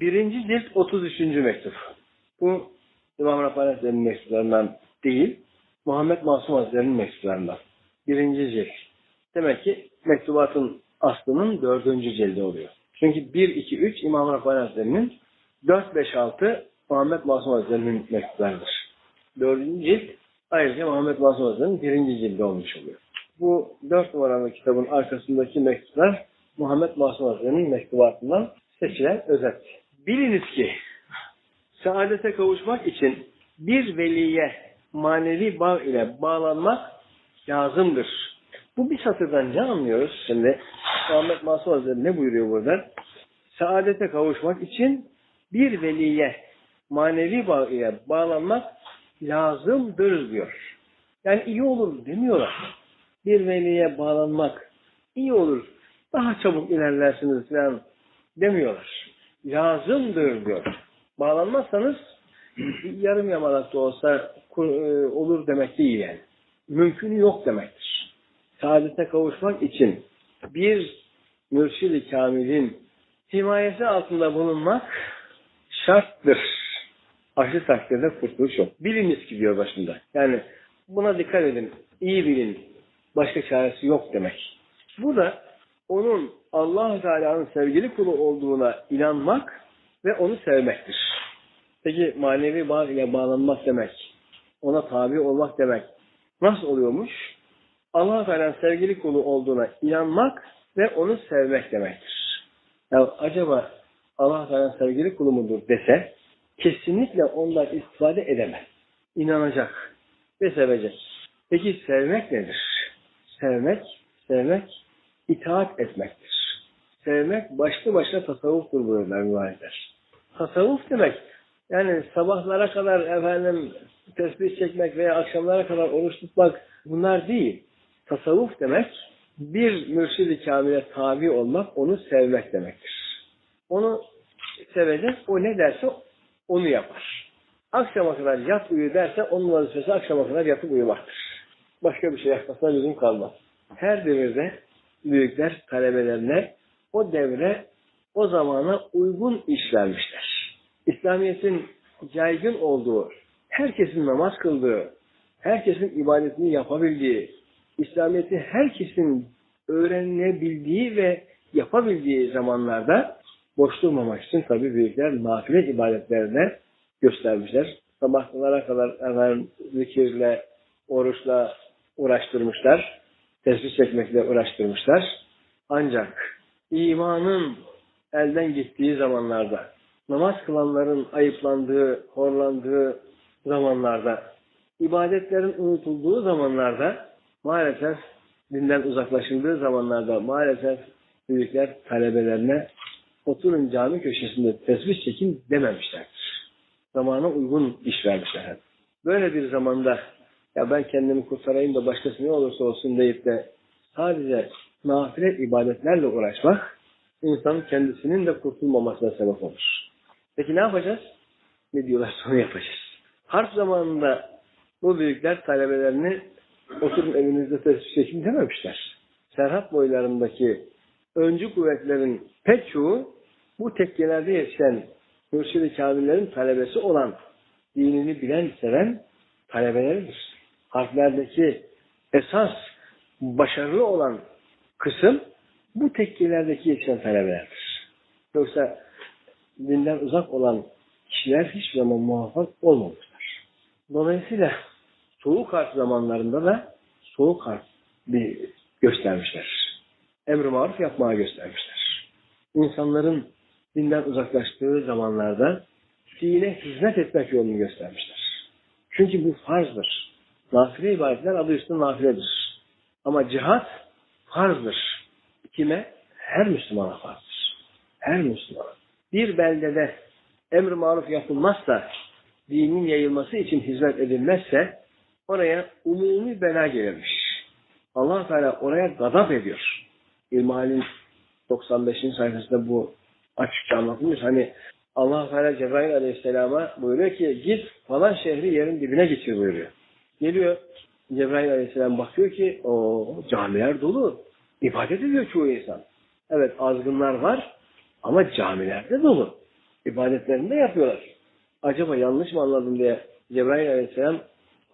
Birinci cilt 33. mektup. Bu İmam Rabbani Hazretleri'nin mektuplarından değil, Muhammed Masum Hazretleri'nin mektuplarından. Birinci cilt. Demek ki mektubatın aslının dördüncü cildi oluyor. Çünkü 1, 2, 3 İmam Rabbani Hazretleri'nin 4, 5, 6 Muhammed Masum Hazretleri'nin mektuplarıdır. Dördüncü cilt ayrıca Muhammed Masum Hazretleri'nin birinci cildi olmuş oluyor. Bu dört numaralı kitabın arkasındaki mektuplar Muhammed Masum Hazretleri'nin mektubatından seçilen özet. Biliniz ki saadete kavuşmak için bir veliye manevi bağ ile bağlanmak lazımdır. Bu bir satırdan ne anlıyoruz? Şimdi Muhammed Masum Hazretleri ne buyuruyor burada? Saadete kavuşmak için bir veliye manevi bağ ile bağlanmak lazımdır diyor. Yani iyi olur demiyorlar. Bir veliye bağlanmak iyi olur. Daha çabuk ilerlersiniz falan demiyorlar. Lazımdır diyor. Bağlanmazsanız yarım yamalak da olsa olur demek değil yani. Mümkünü yok demektir. Saadete kavuşmak için bir mürşid-i kamilin himayesi altında bulunmak şarttır. Aksi takdirde kurtuluş yok. Biliniz ki diyor başında. Yani buna dikkat edin. İyi bilin. Başka çaresi yok demek. Bu da onun allah Teala'nın sevgili kulu olduğuna inanmak ve onu sevmektir. Peki manevi bağ ile bağlanmak demek, ona tabi olmak demek nasıl oluyormuş? allah Teala'nın sevgili kulu olduğuna inanmak ve onu sevmek demektir. Ya acaba allah Teala'nın sevgili kulu mudur dese kesinlikle ondan istifade edemez. İnanacak ve sevecek. Peki sevmek nedir? Sevmek, sevmek itaat etmektir. Sevmek başlı başına tasavvuftur buyurlar mübarekler. Tasavvuf demek yani sabahlara kadar efendim tesbih çekmek veya akşamlara kadar oruç tutmak bunlar değil. Tasavvuf demek bir mürşid-i kamile tabi olmak, onu sevmek demektir. Onu sevecek, o ne derse onu yapar. Akşama kadar yat uyu derse onun vazifesi akşama kadar yatıp uyumaktır. Başka bir şey yapmasına lüzum kalmaz. Her devirde büyükler talebelerine o devre, o zamana uygun iş vermişler. İslamiyet'in yaygın olduğu, herkesin namaz kıldığı, herkesin ibadetini yapabildiği, İslamiyet'i herkesin öğrenebildiği ve yapabildiği zamanlarda boş durmamak için tabi büyükler nafile ibadetlerine göstermişler. Sabahlara kadar efendim, zikirle, oruçla uğraştırmışlar. Tesbih çekmekle uğraştırmışlar. Ancak imanın elden gittiği zamanlarda, namaz kılanların ayıplandığı, horlandığı zamanlarda, ibadetlerin unutulduğu zamanlarda maalesef dinden uzaklaşıldığı zamanlarda maalesef büyükler talebelerine oturun cami köşesinde tesbih çekin dememişlerdir. Zamana uygun iş vermişler. Böyle bir zamanda ya ben kendimi kurtarayım da başkası ne olursa olsun deyip de sadece nafile ibadetlerle uğraşmak insanın kendisinin de kurtulmamasına sebep olur. Peki ne yapacağız? Ne diyorlar sonra yapacağız. Harp zamanında bu büyükler talebelerini oturun evinizde tesbih çekin dememişler. Serhat boylarındaki öncü kuvvetlerin pek çoğu bu tekkelerde yetişen mürşid-i kamillerin talebesi olan, dinini bilen, seven talebeleridir. Harflerdeki esas başarılı olan kısım bu tekkelerdeki yetişen talebelerdir. Yoksa dinden uzak olan kişiler hiçbir zaman muvaffak olmamışlar. Dolayısıyla soğuk harp zamanlarında da soğuk harp bir göstermişler. Emr-i maruf yapmaya göstermişler. İnsanların dinden uzaklaştığı zamanlarda dine hizmet etmek yolunu göstermişler. Çünkü bu farzdır. Nafile ibadetler adı üstünde nafiledir. Ama cihat farzdır. Kime? Her Müslümana farzdır. Her Müslümana. Bir beldede emr maruf yapılmazsa, dinin yayılması için hizmet edilmezse oraya umumi bela gelirmiş. allah Teala oraya gadap ediyor. İlmihal'in 95. sayfasında bu açıkça anlatılmış. Hani allah Teala Cebrail Aleyhisselam'a buyuruyor ki git falan şehri yerin dibine getir buyuruyor. Geliyor Cebrail Aleyhisselam bakıyor ki o camiler dolu. İbadet ediyor çoğu insan. Evet azgınlar var ama camilerde dolu. ibadetlerinde yapıyorlar. Acaba yanlış mı anladım diye Cebrail Aleyhisselam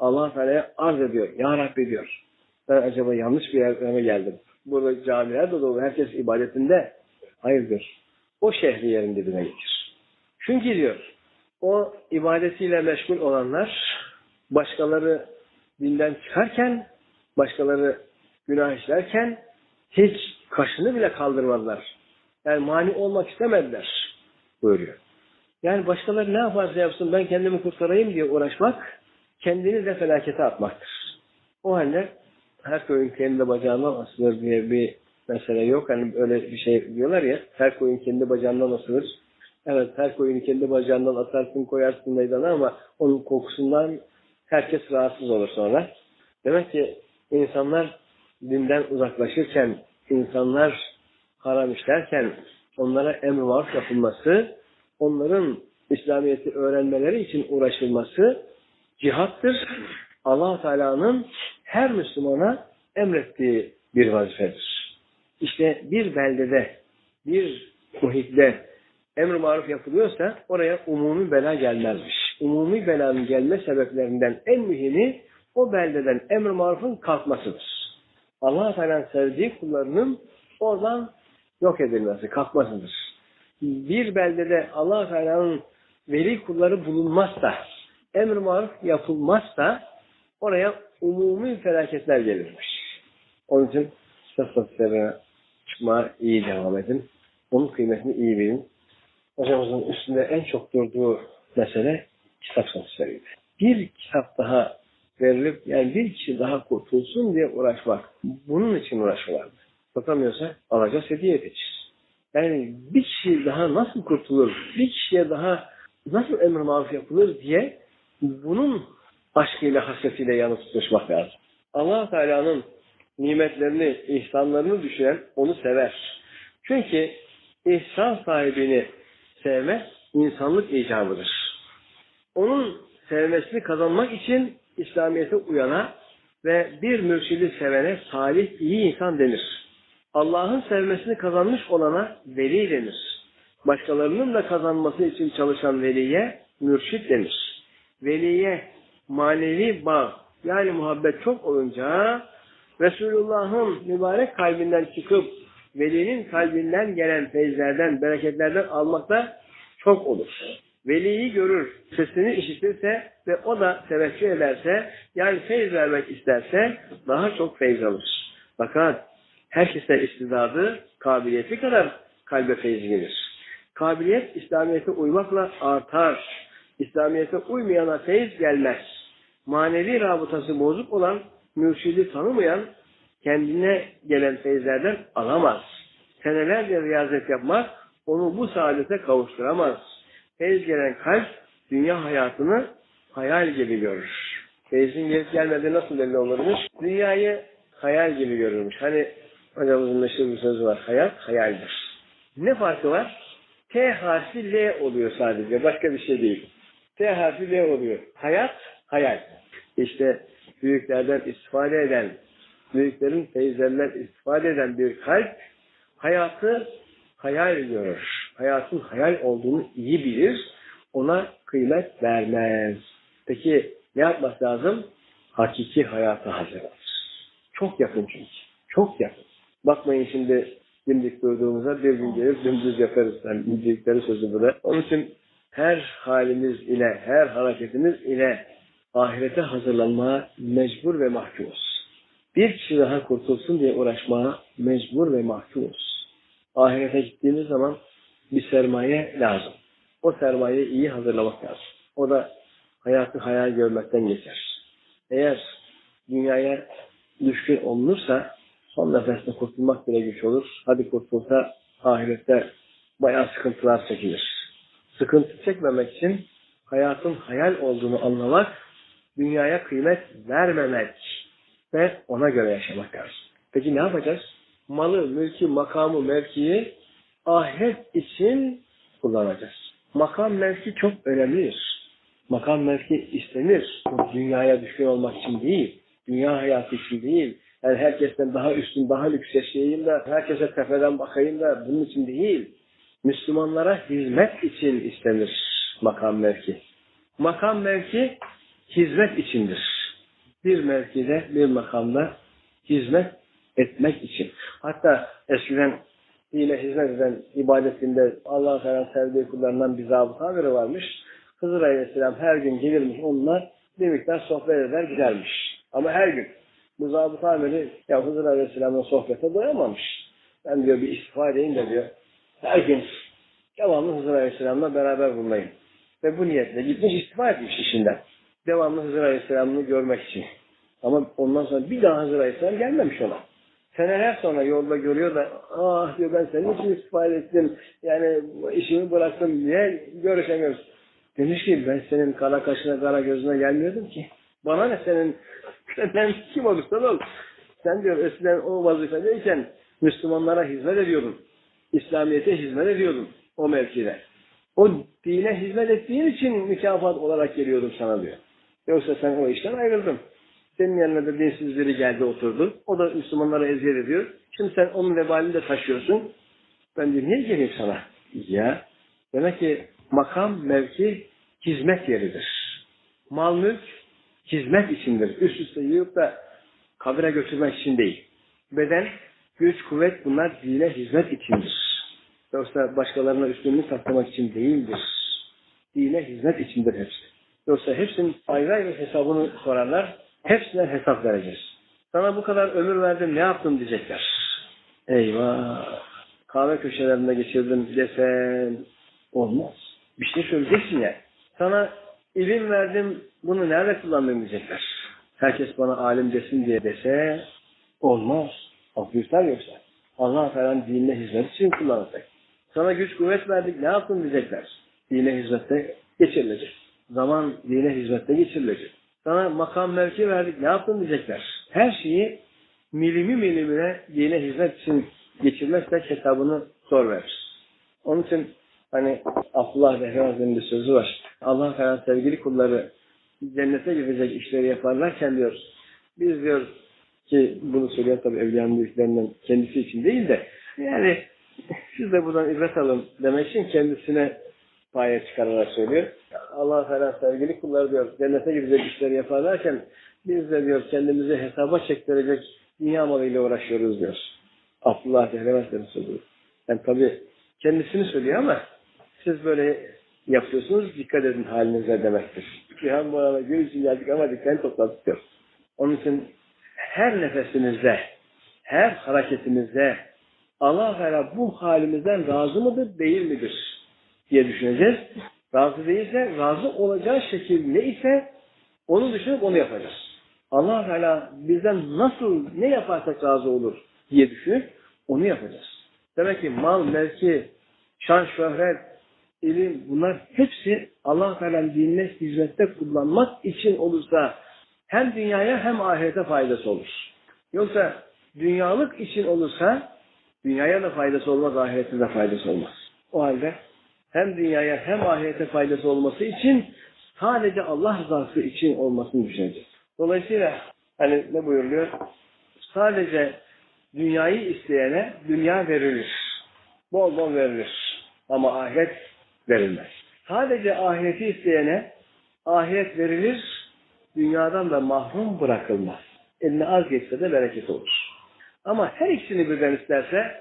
Allah Teala'ya arz ediyor. Ya Rabbi diyor. Ben acaba yanlış bir yere mi geldim? Burada camiler de dolu. Herkes ibadetinde. Hayırdır. O şehri yerin dibine getir. Çünkü diyor o ibadetiyle meşgul olanlar başkaları dinden çıkarken başkaları günah işlerken hiç kaşını bile kaldırmadılar. Yani mani olmak istemediler buyuruyor. Yani başkaları ne yaparsa yapsın ben kendimi kurtarayım diye uğraşmak kendini de felakete atmaktır. O halde her koyun kendi bacağından asılır diye bir mesele yok. Hani öyle bir şey diyorlar ya her koyun kendi bacağından asılır. Evet her koyunu kendi bacağından atarsın koyarsın meydana ama onun kokusundan herkes rahatsız olur sonra. Demek ki insanlar dinden uzaklaşırken, insanlar haram işlerken onlara emr maruf yapılması, onların İslamiyet'i öğrenmeleri için uğraşılması cihattır. allah Teala'nın her Müslümana emrettiği bir vazifedir. İşte bir beldede, bir muhitte emr maruf yapılıyorsa oraya umumi bela gelmezmiş. Umumi belanın gelme sebeplerinden en mühimi o beldeden emr marufun kalkmasıdır. Allah Teala'nın sevdiği kullarının oradan yok edilmesi, kalkmasıdır. Bir beldede Allah Teala'nın veli kulları bulunmazsa, emr maruf yapılmazsa oraya umumi felaketler gelirmiş. Onun için statistiklerine çıkma iyi devam edin. Onun kıymetini iyi bilin. Hocamızın üstünde en çok durduğu mesele kitap satışlarıydı. Bir kitap daha verilip yani bir kişi daha kurtulsun diye uğraşmak. Bunun için uğraşıyorlardı. Satamıyorsa alacağız hediye edeceğiz. Yani bir kişi daha nasıl kurtulur? Bir kişiye daha nasıl emr maruf yapılır diye bunun aşkıyla hasretiyle yanı tutuşmak lazım. allah Teala'nın nimetlerini, ihsanlarını düşünen onu sever. Çünkü ihsan sahibini sevme insanlık icabıdır. Onun sevmesini kazanmak için İslamiyet'e uyana ve bir mürşidi sevene salih, iyi insan denir. Allah'ın sevmesini kazanmış olana veli denir. Başkalarının da kazanması için çalışan veliye mürşit denir. Veliye manevi bağ yani muhabbet çok olunca Resulullah'ın mübarek kalbinden çıkıp velinin kalbinden gelen feyizlerden, bereketlerden almakta çok olur. Veliyi görür, sesini işitirse ve o da teveccüh ederse, yani feyz vermek isterse daha çok feyz alır. Fakat herkese istidadı, kabiliyeti kadar kalbe feyz gelir. Kabiliyet İslamiyet'e uymakla artar. İslamiyet'e uymayana feyz gelmez. Manevi rabıtası bozuk olan, mürşidi tanımayan, kendine gelen feyzlerden alamaz. Senelerce riyazet yapmak onu bu saadete kavuşturamaz. Feyz gelen kalp dünya hayatını hayal gibi görür. Feyzin gelip gelmediği nasıl belli olurmuş? Dünyayı hayal gibi görürmüş. Hani hocamızın meşhur bir sözü var. Hayat hayaldir. Ne farkı var? T harfi L oluyor sadece. Başka bir şey değil. T harfi L oluyor. Hayat hayal. İşte büyüklerden istifade eden, büyüklerin feyizlerinden istifade eden bir kalp hayatı hayal görür. Hayatın hayal olduğunu iyi bilir. Ona kıymet vermez. Peki ne yapmak lazım? Hakiki hayata hazırlanır. Çok yakın çünkü. Çok yakın. Bakmayın şimdi dimdik durduğumuza bir gün gelir dümdüz yaparız. Yani indikleri sözü burada. Onun için her halimiz ile, her hareketimiz ile ahirete hazırlanmaya mecbur ve mahkumuz. Bir kişi daha kurtulsun diye uğraşmaya mecbur ve mahkumuz. Ahirete gittiğimiz zaman bir sermaye lazım. O sermayeyi iyi hazırlamak lazım. O da hayatı hayal görmekten geçer. Eğer dünyaya düşkün olunursa son nefeste kurtulmak bile güç olur. Hadi kurtulsa ahirette bayağı sıkıntılar çekilir. Sıkıntı çekmemek için hayatın hayal olduğunu anlamak, dünyaya kıymet vermemek ve ona göre yaşamak lazım. Peki ne yapacağız? Malı, mülkü, makamı, mevkiyi ahiret için kullanacağız. Makam mevki çok önemlidir. Makam mevki istenir. Dünyaya düşkün olmak için değil, dünya hayatı için değil. Yani herkesten daha üstün, daha lüks yaşayayım da, herkese tepeden bakayım da bunun için değil. Müslümanlara hizmet için istenir makam mevki. Makam mevki hizmet içindir. Bir mevkide, bir makamda hizmet etmek için. Hatta eskiden dine hizmet eden ibadetinde Allah-u Teala sevdiği kullarından bir zabıta biri varmış. Hızır Aleyhisselam her gün gelirmiş onunla bir miktar sohbet eder gidermiş. Ama her gün. Bu zabıta amiri ya Hızır Aleyhisselam'la sohbete doyamamış. Ben diyor bir istifa edeyim de diyor. Her gün devamlı Hızır Aleyhisselam'la beraber bulunayım. Ve bu niyetle gitmiş istifa etmiş işinden. Devamlı Hızır Aleyhisselam'ı görmek için. Ama ondan sonra bir daha Hızır Aleyhisselam gelmemiş ona. Seneler sonra yolda görüyor da ah diyor ben senin için istifa ettim. Yani işimi bıraktım. Niye görüşemiyoruz? Demiş ki ben senin kara kaşına kara gözüne gelmiyordum ki. Bana ne senin senden kim olursan ol. Sen diyor eskiden o vazifedeyken Müslümanlara hizmet ediyordun. İslamiyet'e hizmet ediyordun o mevkide. O dine hizmet ettiğin için mükafat olarak geliyordum sana diyor. Yoksa sen o işten ayrıldın. Senin yanına da dinsiz biri geldi oturdu. O da Müslümanlara eziyet ediyor. Şimdi sen onun vebalini de taşıyorsun. Ben de niye geleyim sana? Ya demek ki makam, mevki hizmet yeridir. Mal mülk hizmet içindir. Üst üste yığıp da kabire götürmek için değil. Beden, güç, kuvvet bunlar dine hizmet içindir. Yoksa başkalarına üstünlük taslamak için değildir. Dine hizmet içindir hepsi. Yoksa hepsinin ayrı ayrı hesabını sorarlar. Hepsine hesap vereceğiz. Sana bu kadar ömür verdim ne yaptın diyecekler. Eyvah. Kahve köşelerinde geçirdim desen olmaz. Bir şey söyleyeceksin ya. Sana ilim verdim bunu nerede kullandın diyecekler. Herkes bana alim desin diye dese olmaz. Aklıysan yoksa. Allah falan dinine hizmet için kullanacak. Sana güç kuvvet verdik ne yaptın diyecekler. Dine hizmette geçirilecek. Zaman dine hizmette geçirilecek. Sana makam mevki verdik ne yaptın diyecekler. Her şeyi milimi milimine dine hizmet için geçirmezsek hesabını zor verir. Onun için hani Abdullah Behri bir sözü var. Allah falan sevgili kulları cennete gidecek işleri yaparlarken diyor biz diyor ki bunu söyleyen tabi evliyanın büyüklerinden kendisi için değil de yani siz de buradan ibret alın demek için kendisine paye çıkararak söylüyor. Allah Teala sevgili kulları diyor cennete gidecek işleri yaparlarken biz de diyor kendimizi hesaba çektirecek dünya malıyla uğraşıyoruz diyor. Abdullah Dehlemezler'in sözü. Yani tabi kendisini söylüyor ama siz böyle yapıyorsunuz dikkat edin halinize demektir. Cihan bu arada gün için geldik ama dikkatini topladık diyor. Onun için her nefesimizde, her hareketimizde Allah Teala bu halimizden razı mıdır, değil midir diye düşüneceğiz. Razı değilse, razı olacağı şekil ne ise onu düşünüp onu yapacağız. Allah Teala bizden nasıl, ne yaparsak razı olur diye düşünüp onu yapacağız. Demek ki mal, mevki, şan, şöhret, ilim bunlar hepsi Allah Teala'nın dinine hizmette kullanmak için olursa hem dünyaya hem ahirete faydası olur. Yoksa dünyalık için olursa dünyaya da faydası olmaz, ahirete de faydası olmaz. O halde hem dünyaya hem ahirete faydası olması için sadece Allah rızası için olmasını düşüneceğiz. Dolayısıyla hani ne buyuruluyor? Sadece dünyayı isteyene dünya verilir. Bol bol verilir. Ama ahiret verilmez. Sadece ahireti isteyene ahiret verilir, dünyadan da mahrum bırakılmaz. Eline az geçse de bereket olur. Ama her ikisini birden isterse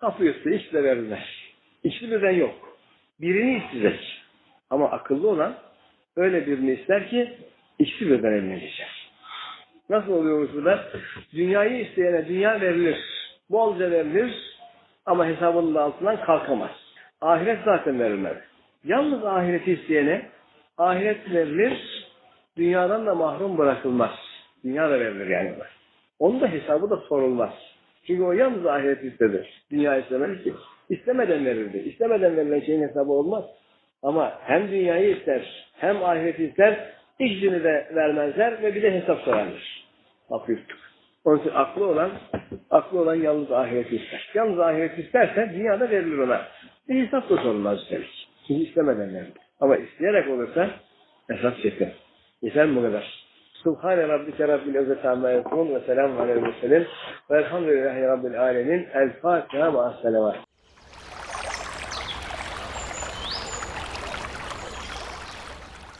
kapı üstü ikisi de verilmez. İkisi birden yok. Birini isteyecek. Ama akıllı olan öyle birini ister ki ikisi birden geçer. Nasıl oluyormuş bu da? Dünyayı isteyene dünya verilir. Bolca verilir ama hesabının da altından kalkamaz. Ahiret zaten verilmez. Yalnız ahireti isteyene ahiret verilir, dünyadan da mahrum bırakılmaz. Dünya da verilir yani. Onun da hesabı da sorulmaz. Çünkü o yalnız ahiret istedi. Dünya istemedi ki. İstemeden verildi. İstemeden verilen şeyin hesabı olmaz. Ama hem dünyayı ister, hem ahireti ister, ikisini de vermezler ve bir de hesap sorarlar. Bak yuttuk. Onun için aklı olan, aklı olan yalnız ahireti ister. Yalnız ahireti isterse dünyada verilir ona. Bir hesap da sorulmaz üstelik. Çünkü istemeden verir. Ama isteyerek olursa hesap çeker. Yeter mi bu kadar? Subhane Rabbike Rabbil İzzet Amma Yekun ve selamun aleyhi ve sellem ve elhamdülillahi Rabbil Alemin. El Fatiha ve Esselamat.